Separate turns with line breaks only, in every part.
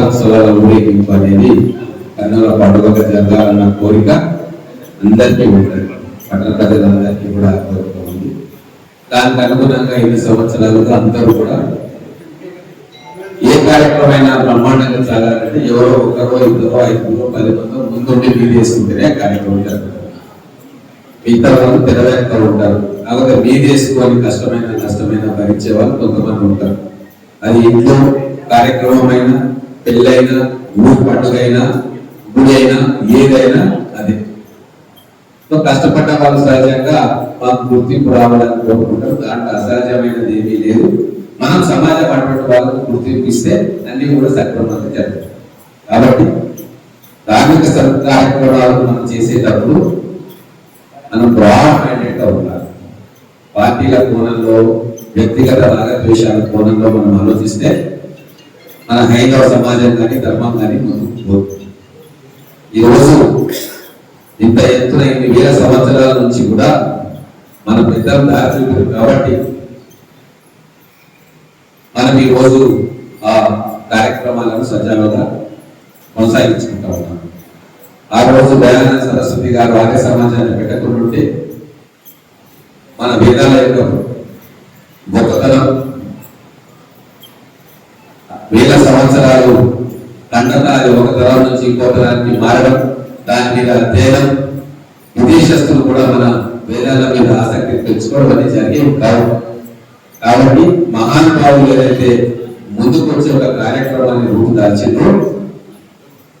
బ్రహ్మోత్సవాల ఊరేగింపు అనేది కన్నుల పండుగగా జరగాలన్న కోరిక. అందరికీ ఉంటుంది పట్టణ ప్రజలందరికీ కూడా కోరిక ఉంది. దానికి అనుగుణంగా ఎన్ని సంవత్సరాలుగా అందరూ కూడా ఏ కార్యక్రమమైనా బ్రహ్మాండంగా సాగాలంటే ఎవరో ఒకరో ఇద్దరో ఐదుగురో పది మందో ముందుండి మీరు చేసుకుంటేనే కార్యక్రమం జరుగుతుంది. మిగతా వాళ్ళు తెరవేరుతూ ఉంటారు. కాకపోతే మీరు చేసుకొని కష్టమైన నష్టమైన భరించే వాళ్ళు కొంతమంది ఉంటారు. అది ఇంట్లో కార్యక్రమమైనా పెళ్ళైనా ఊరు పండుగైనా గుడి అయినా ఏదైనా అది. సో కష్టపడ్డ వాళ్ళు సహజంగా మాకు గుర్తింపు రావాలని కోరుకుంటారు. దాంట్లో అసహజమైనది ఏమీ లేదు. మనం సమాజం అటువంటి వాళ్ళకు గుర్తింపు ఇస్తే అన్ని కూడా సక్రమంగా జరుగుతాయి. కాబట్టి ధార్మిక స- కార్యక్రమాలు మనం చేసేటప్పుడు మనం బ్రాడ్ మైండెడ్గా ఉండాలి. పార్టీల కోణంలో వ్యక్తిగత రాగద్వేషాల కోణంలో మనం ఆలోచిస్తే మన హైందవ సమాజం కానీ ధర్మం కానీ ముందుకు ఈరోజు ఇంత ఎత్తున ఇన్ని వేల సంవత్సరాల నుంచి కూడా మన పెద్దలు దారి చూపారు కాబట్టి మనం ఈ రోజు ఆ కార్యక్రమాలను సజావుగా కొనసాగించుకుంటా ఉన్నాం. ఆ రోజు దయానంద సరస్వతి గారు ఆర్య సమాజాన్ని పెట్టకుండా మన వేదాల యొక్క గొప్పతనం వేల సంవత్సరాలు ఖండత ఒక తరం నుంచి ఇంకో తరానికి మారడం దాని మీద అధ్యయనం విదేశస్తులు కూడా మన వేదాల మీద ఆసక్తి తెచ్చుకోవడం అనేది జరిగేవి కావు కాబట్టి మహానుభావులు ఏదైతే ముందుకు వచ్చే ఒక కార్యక్రమాన్ని రూపుదాల్చిందో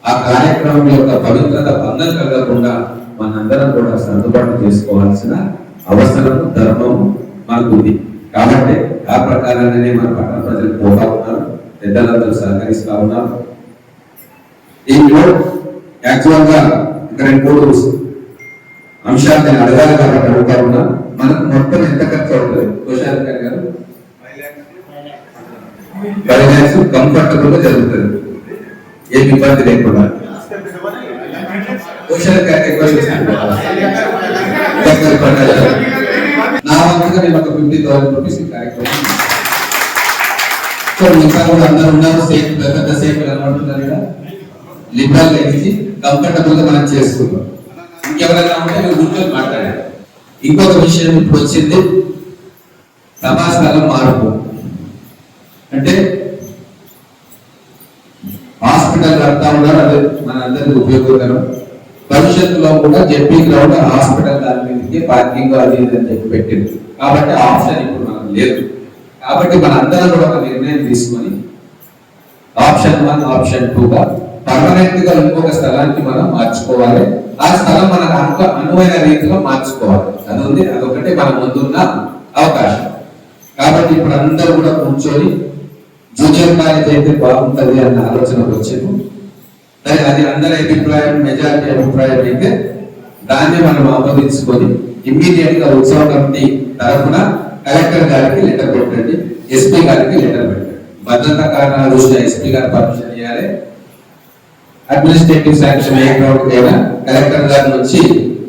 ఆ కార్యక్రమం యొక్క పవిత్రత భంగం కలగకుండా మనందరం కూడా సర్దుబాటు చేసుకోవాల్సిన అవసరం ధర్మం మనకు ఉంది కాబట్టి ఆ ప్రకారంగానే మన పట్టణ ప్రజలు పోతా ఉన్నారు. పెద్దలందరూ సహకరిస్తా ఉన్నారు. దీంట్లో యాక్చువల్గా ఇక్కడ రెండు అంశాలు నేను అడగాలి కాబట్టి అడుగుతా ఉన్నా. మనకు మొత్తం ఎంత ఖర్చు అవుతుంది? కుషాల్ గారు? ఫైనాన్స్ కంఫర్టబుల్గా జరుగుతుంది. ఏమి ఇబ్బంది లేకుండా. నా వంతుగా నేను ఒక ఫిఫ్టీ థౌసండ్ రూపీస్ ఈ కార్యక్రమం సో మిగతా కూడా అందరూ ఉన్నారు. సేఫ్ పెద్ద సేఫ్ కనబడుతున్నారు కదా. లిబరల్ ఇచ్చి కంఫర్టబుల్గా మనం చేసుకుంటాం ఇంకెవరైనా ఉంటే మీరు కూర్చొని మాట్లాడారు ఇంకొక విషయం ఇప్పుడు వచ్చింది. సభాస్థలం మార్పు అంటే హాస్పిటల్ కడతా ఉన్నారు. అది మనందరికీ ఉపయోగకరం. భవిష్యత్తులో కూడా జెడ్పీ గ్రౌండ్ హాస్పిటల్ దాని మీదకి పార్కింగ్ అది ఇది అని చెప్పి పెట్టింది. కాబట్టి ఆప్షన్ ఇప్పుడు మనం లేదు. కాబట్టి మన అందరం కూడా ఒక నిర్ణయం తీసుకొని ఆప్షన్ వన్ ఆప్షన్ టూగా పర్మనెంట్గా ఇంకొక స్థలానికి మనం మార్చుకోవాలి. ఆ స్థలం మనకు అనుక అనువైన రీతిలో మార్చుకోవాలి. అది అదొకటి మన ముందున్న అవకాశం. కాబట్టి ఇప్పుడు అందరూ కూడా కూర్చొని జూనియర్ అయితే బాగుంటుంది అన్న ఆలోచనకు వచ్చాము సరే అది అందరి అభిప్రాయం మెజారిటీ అభిప్రాయం అయితే దాన్ని మనం ఆమోదించుకొని ఇమ్మీడియట్గా ఉత్సవ కమిటీ తరఫున కలెక్టర్ గారికి లెటర్ పెట్టండి ఎస్పీ గారికి లెటర్ పెట్టండి. భద్రతా కారణాలు చూసిన ఎస్పీ గారు పర్మిషన్ ఇవ్వాలి అడ్మినిస్ట్రేటివ్ శాంక్షన్ ఏ కలెక్టర్ గారి నుంచి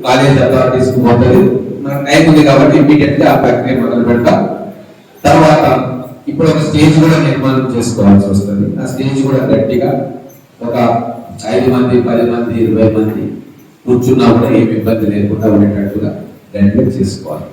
కాలేజ్ అథారిటీస్ పోతుంది. మనకు టైం ఉంది కాబట్టి ఇమీడియట్గా ఆ ప్రక్రియ మొదలు పెడతాం. తర్వాత ఇప్పుడు ఒక స్టేజ్ కూడా నిర్మాణం చేసుకోవాల్సి వస్తుంది. ఆ స్టేజ్ కూడా గట్టిగా ఒక ఐదు మంది పది మంది ఇరవై మంది కూర్చున్నా కూడా ఏమి ఇబ్బంది లేకుండా ఉండేటట్టుగా గట్టిగా చేసుకోవాలి.